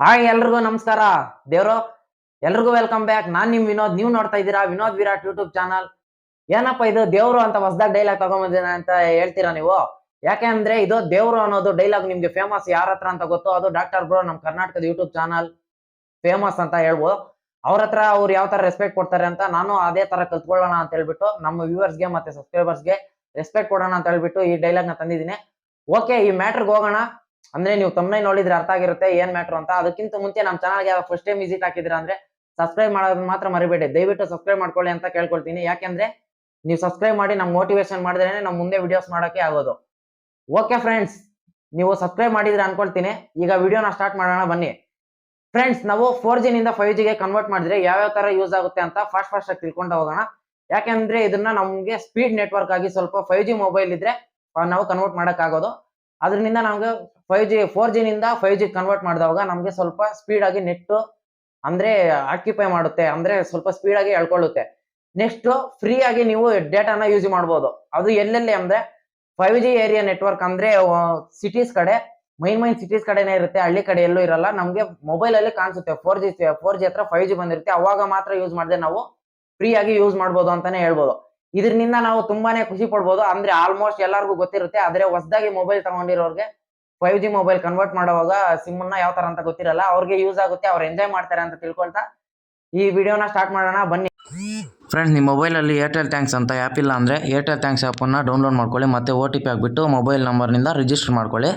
Hi ಎಲ್ರಿಗೂ ನಮಸ್ಕಾರ. ದೇವ್ರು, ಎಲ್ರಿಗೂ ವೆಲ್ಕಮ್ ಬ್ಯಾಕ್ ನಾನ್ ನಿಮ್ ವಿನೋದ್. ನೀವು ನೋಡ್ತಾ ಇದ್ದೀರಾ ವಿನೋದ್ ವಿರಾಟ್ ಯೂಟ್ಯೂಬ್ ಚಾನಲ್ ಏನಪ್ಪ ಇದು ದೇವ್ರು ಅಂತ ಹೊಸದಾಗ ಡೈಲಾಗ್ ತಗೊಂಬಂದಿನ ಅಂತ ಹೇಳ್ತೀರಾ ನೀವು? ಯಾಕೆ ಅಂದ್ರೆ ಇದು ದೇವ್ರು ಅನ್ನೋದು ಡೈಲಾಗ್ ನಿಮ್ಗೆ ಫೇಮಸ್ ಯಾರ ಹತ್ರ ಅಂತ ಗೊತ್ತು. ಅದು ಡಾಕ್ಟರ್ ಬ್ರೋ ನಮ್ ಕರ್ನಾಟಕದ ಯೂಟ್ಯೂಬ್ ಚಾನಲ್ ಫೇಮಸ್ ಅಂತ ಹೇಳ್ಬೋದು. ಅವ್ರ ಹತ್ರ ಅವ್ರು ಯಾವ ತರ ರೆಸ್ಪೆಕ್ಟ್ ಕೊಡ್ತಾರೆ ಅಂತ ನಾನು ಅದೇ ತರ ಕಲ್ತ್ಕೊಳ್ಳೋಣ ಅಂತ ಹೇಳ್ಬಿಟ್ಟು ನಮ್ಮ ವ್ಯೂವರ್ಸ್ಗೆ ಮತ್ತೆ ಸಬ್ಸ್ಕ್ರೈಬರ್ಸ್ಗೆ ರೆಸ್ಪೆಕ್ಟ್ ಕೊಡೋಣ ಅಂತ ಹೇಳ್ಬಿಟ್ಟು ಈ ಡೈಲಾಗ್ನ ತಂದಿದ್ದೀನಿ. ಓಕೆ ಈ ಮ್ಯಾಟ್ರಿಗೆ ಹೋಗೋಣ. ಅಂದ್ರೆ ನೀವು ತಮ್ಮನೆ ನೋಡಿದ್ರೆ ಅರ್ಥ ಆಗಿರುತ್ತೆ, ಏನ್ ಮ್ಯಾಟ್ರ್ ಅಂತ. ಅದಕ್ಕಿಂತ ಮುಂಚೆ ನಮ್ಮ ಚಾನಲ್ಗೆ ಫಸ್ಟ್ ಟೈಮ್ ವಿಸಿಟ್ ಹಾಕಿದ್ರ ಅಂದ್ರೆ ಸಬ್ಸ್ಕ್ರೈಬ್ ಮಾಡೋದನ್ನ ಮಾತ್ರ ಮರಿಬೇಡಿ. ದಯವಿಟ್ಟು ಸಬ್ಸ್ಕ್ರೈಬ್ ಮಾಡ್ಕೊಳ್ಳಿ ಅಂತ ಕೇಳ್ಕೊಳ್ತೀನಿ. ಯಾಕೆಂದ್ರೆ ನೀವು ಸಬ್ಸ್ಕ್ರೈಬ್ ಮಾಡಿ ನಮ್ಗೆ ಮೋಟಿವೇಶನ್ ಮಾಡಿದ್ರೆ ನಮ್ಮ ಮುಂದೆ ವಿಡಿಯೋಸ್ ಮಾಡೋಕೆ ಆಗೋದು. ಓಕೆ ಫ್ರೆಂಡ್ಸ್ ನೀವು ಸಬ್ಸ್ಕ್ರೈಬ್ ಮಾಡಿದ್ರೆ ಅನ್ಕೊಳ್ತೀನಿ. ಈಗ ವಿಡಿಯೋನ ಸ್ಟಾರ್ಟ್ ಮಾಡೋಣ, ಬನ್ನಿ. ಫ್ರೆಂಡ್ಸ್ ನಾವು ಫೋರ್ ಜಿನಿಂದ ಫೈವ್ ಜಿಗೆ ಕನ್ವರ್ಟ್ ಮಾಡಿದ್ರೆ ಯಾವ್ಯಾವ ತರ ಯೂಸ್ ಆಗುತ್ತೆ ಅಂತ ಫಾಸ್ಟ್ ಫಾಸ್ಟ್ ಆಗಿ ತಿಳ್ಕೊಂಡು ಹೋಗೋಣ. ಯಾಕೆಂದ್ರೆ ಇದನ್ನ ನಮ್ಗೆ ಸ್ಪೀಡ್ ನೆಟ್ವರ್ಕ್ ಆಗಿ ಸ್ವಲ್ಪ ಫೈವ್ ಜಿ ಮೊಬೈಲ್ ಇದ್ರೆ ನಾವು ಕನ್ವರ್ಟ್ ಮಾಡಕ್ ಆಗೋದು ಅದರಿಂದ ನಮ್ಗೆ ಫೈವ್ ಜಿ ಫೋರ್ ಜಿನಿಂದ ಫೈವ್ ಜಿ ಕನ್ವರ್ಟ್ ಮಾಡಿದಾಗ ನಮ್ಗೆ ಸ್ವಲ್ಪ ಸ್ಪೀಡ್ ಆಗಿ ನೆಟ್ ಅಂದ್ರೆ ಆಕ್ಯುಪೈ ಮಾಡುತ್ತೆ, ಅಂದ್ರೆ ಸ್ವಲ್ಪ ಸ್ಪೀಡ್ ಆಗಿ ಎಳ್ಕೊಳ್ಳುತ್ತೆ. ನೆಕ್ಸ್ಟ್ ಫ್ರೀ ಆಗಿ ನೀವು ಡೇಟಾನ ಯೂಸ್ ಮಾಡ್ಬೋದು. ಅದು ಎಲ್ಲೆಲ್ಲಿ ಅಂದ್ರೆ ಫೈವ್ ಜಿ ಏರಿಯಾ ನೆಟ್ವರ್ಕ್ ಅಂದ್ರೆ ಸಿಟೀಸ್ ಕಡೆ ಮೈನ್ ಮೈನ್ ಸಿಟೀಸ್ ಕಡೆನೇ ಇರುತ್ತೆ, ಹಳ್ಳಿ ಕಡೆ ಎಲ್ಲೂ ಇರಲ್ಲ, ನಮ್ಗೆ ಮೊಬೈಲ್ ಅಲ್ಲಿ ಕಾಣಿಸುತ್ತೆ. ಫೋರ್ ಜಿ ಫೋರ್ ಜಿ ಹತ್ರ ಫೈವ್ ಜಿ ಬಂದಿರುತ್ತೆ, ಅವಾಗ ಮಾತ್ರ ಯೂಸ್ ಮಾಡ್ದೆ ನಾವು ಫ್ರೀ ಆಗಿ ಯೂಸ್ ಮಾಡ್ಬೋದು ಅಂತಾನೆ ಹೇಳ್ಬೋದು. ಇದರಿಂದ ನಾವು ತುಂಬಾನೇ ಖುಷಿ ಪಡ್ಬೋದು. ಅಂದ್ರೆ ಆಲ್ಮೋಸ್ಟ್ ಎಲ್ಲರಿಗೂ ಗೊತ್ತಿರುತ್ತೆ. ಆದ್ರೆ ಹೊಸದಾಗಿ ಮೊಬೈಲ್ ತಗೊಂಡಿರೋರ್ಗೆ ಫೈವ್ ಜಿ ಮೊಬೈಲ್ ಕನ್ವರ್ಟ್ ಮಾಡುವಾಗ ಸಿಮ್ ಅನ್ನ ಯಾವ ತರ ಅಂತ ಗೊತ್ತಿರಲ್ಲ. ಅವ್ರಿಗೆ ಯೂಸ್ ಆಗುತ್ತೆ, ಅವ್ರು ಎಂಜಾಯ್ ಮಾಡ್ತಾರೆ ಅಂತ ತಿಳ್ಕೊಳ್ತಾ ಈ ವಿಡಿಯೋನ ಸ್ಟಾರ್ಟ್ ಮಾಡೋಣ. ಬನ್ನಿ. ಫ್ರೆಂಡ್ಸ್ ನಿಮ್ಮ ಮೊಬೈಲಲ್ಲಿ ಏರ್ಟೆಲ್ ಥ್ಯಾಂಕ್ಸ್ ಅಂತ ಆ್ಯಪ್ ಇಲ್ಲ ಅಂದರೆ ಏರ್ಟೆಲ್ ಥ್ಯಾಂಕ್ಸ್ ಆ್ಯಪನ್ನು ಡೌನ್ಲೋಡ್ ಮಾಡ್ಕೊಳ್ಳಿ, ಮತ್ತು ಒ ಟಿ ಪಿ ಹಾಕ್ಬಿಟ್ಟು ಮೊಬೈಲ್ ನಂಬರ್ನಿಂದ ರಿಜಿಸ್ಟರ್ ಮಾಡ್ಕೊಳ್ಳಿ.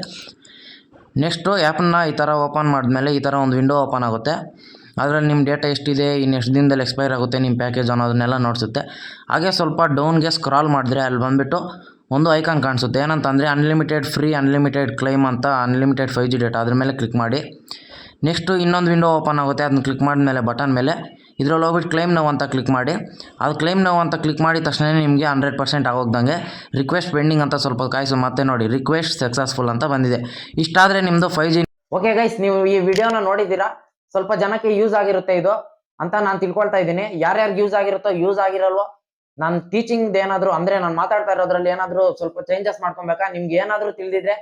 ನೆಕ್ಸ್ಟು ಆ್ಯಪನ್ನ ಈ ಥರ ಓಪನ್ ಮಾಡಿದ್ಮೇಲೆ ಈ ಥರ ಒಂದು ವಿಂಡೋ ಓಪನ್ ಆಗುತ್ತೆ. ಅದರಲ್ಲಿ ನಿಮ್ಮ ಡೇಟಾ ಎಷ್ಟಿದೆ ಇನ್ನು ಎಷ್ಟು ದಿನದಲ್ಲಿ ಎಕ್ಸ್ಪೈರ್ ಆಗುತ್ತೆ ನಿಮ್ಮ ಪ್ಯಾಕೇಜ್ ಅನ್ನೋದನ್ನೆಲ್ಲ ನೋಡಿಸುತ್ತೆ. ಹಾಗೆ ಸ್ವಲ್ಪ ಡೌನ್ಗೆ ಸ್ಕ್ರಾಲ್ ಮಾಡಿದ್ರೆ ಅಲ್ಲಿ ಬಂದುಬಿಟ್ಟು ಒಂದು ಐಕಾನ್ ಕಾಣಿಸುತ್ತೆ. ಏನಂತಂದರೆ ಅನ್ಲಿಮಿಟೆಡ್ ಫ್ರೀ ಅನ್ಲಿಮಿಟೆಡ್ ಕ್ಲೈಮ್ ಅಂತ ಅನ್ಲಿಮಿಟೆಡ್ ಫೈವ್ ಜಿ ಡೇಟಾ ಅದ್ರ ಮೇಲೆ ಕ್ಲಿಕ್ ಮಾಡಿ. ನೆಕ್ಸ್ಟು ಇನ್ನೊಂದು ವಿಂಡೋ ಓಪನ್ ಆಗುತ್ತೆ ಅದನ್ನ ಕ್ಲಿಕ್ ಮಾಡಿದ್ಮೇಲೆ ಬಟನ್ ಮೇಲೆ. ಇದ್ರಲ್ಲಿ ಹೋಗ್ಬಿಟ್ಟು ಕ್ಲೈಮ್ ನೋವು ಅಂತ ಕ್ಲಿಕ್ ಮಾಡಿ. ಅದು ಕ್ಲೈಮ್ ನೋವು ಅಂತ ಕ್ಲಿಕ್ ಮಾಡಿದ ತಕ್ಷಣ ನಿಮಗೆ ಹಂಡ್ರೆಡ್ ಪರ್ಸೆಂಟ್ ಆಗೋಗ್ದಂಗೆ. ರಿಕ್ವೆಸ್ಟ್ ಪೆಂಡಿಂಗ್ ಅಂತ ಸ್ವಲ್ಪ ಕಾಯಿಸು, ಮತ್ತೆ ನೋಡಿ ರಿಕ್ವೆಸ್ಟ್ ಸಕ್ಸಸ್ಫುಲ್ ಅಂತ ಬಂದಿದೆ. ಇಷ್ಟಾದರೆ ನಿಮ್ಮದು ಫೈವ್ ಜಿ ಓಕೆ ಗೈಸ್ ನೀವು ಈ ವಿಡಿಯೋನ ನೋಡಿದ್ದೀರಾ? ಸ್ವಲ್ಪ ಜನಕ್ಕೆ ಯೂಸ್ ಆಗಿರುತ್ತೆ ಇದು ಅಂತ ನಾನು ತಿಳ್ಕೊಳ್ತಾ ಇದ್ದೀನಿ. ಯಾರ್ಯಾರಿಗೆ ಯೂಸ್ ಆಗಿರುತ್ತೋ ಯೂಸ್ ಆಗಿರಲ್ವೋ ನನ್ನ ಟೀಚಿಂಗ್ ಏನಾದ್ರು, ಅಂದ್ರೆ ನಾನು ಮಾತಾಡ್ತಾ ಇರೋದ್ರಲ್ಲಿ ಏನಾದ್ರು ಸ್ವಲ್ಪ ಚೇಂಜಸ್ ಮಾಡ್ಕೊಬೇಕಾ? ನಿಮ್ಗೆ ಏನಾದ್ರು ತಿಳಿದಿದ್ರೆ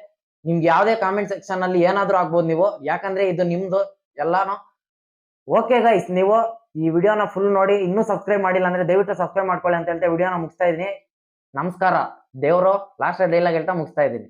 ನಿಮ್ಗೆ ಯಾವುದೇ ಕಾಮೆಂಟ್ ಸೆಕ್ಷನ್ ಅಲ್ಲಿ ಏನಾದ್ರು ಆಗ್ಬೋದು ನೀವು. ಯಾಕಂದ್ರೆ ಇದು ನಿಮ್ದು ಎಲ್ಲಾನು. ಓಕೆ ಗೈಸ್ ನೀವು ಈ ವಿಡಿಯೋನ ಫುಲ್ ನೋಡಿ, ಇನ್ನೂ ಸಬ್ಸ್ಕ್ರೈಬ್ ಮಾಡಿಲ್ಲ ಅಂದ್ರೆ ದಯವಿಟ್ಟು ಸಬ್ಸ್ಕ್ರೈಬ್ ಮಾಡ್ಕೊಳ್ಳಿ ಅಂತ ಹೇಳ್ತಾ ವಿಡಿಯೋನ ಮುಗಿಸ್ತಾ ಇದೀನಿ ನಮಸ್ಕಾರ. ದೇವರು ಲಾಸ್ಟ್ ಡೈಲಾಗ್ ಹೇಳ್ತಾ ಮುಗಿಸ್ತಾ ಇದ್ದೀನಿ.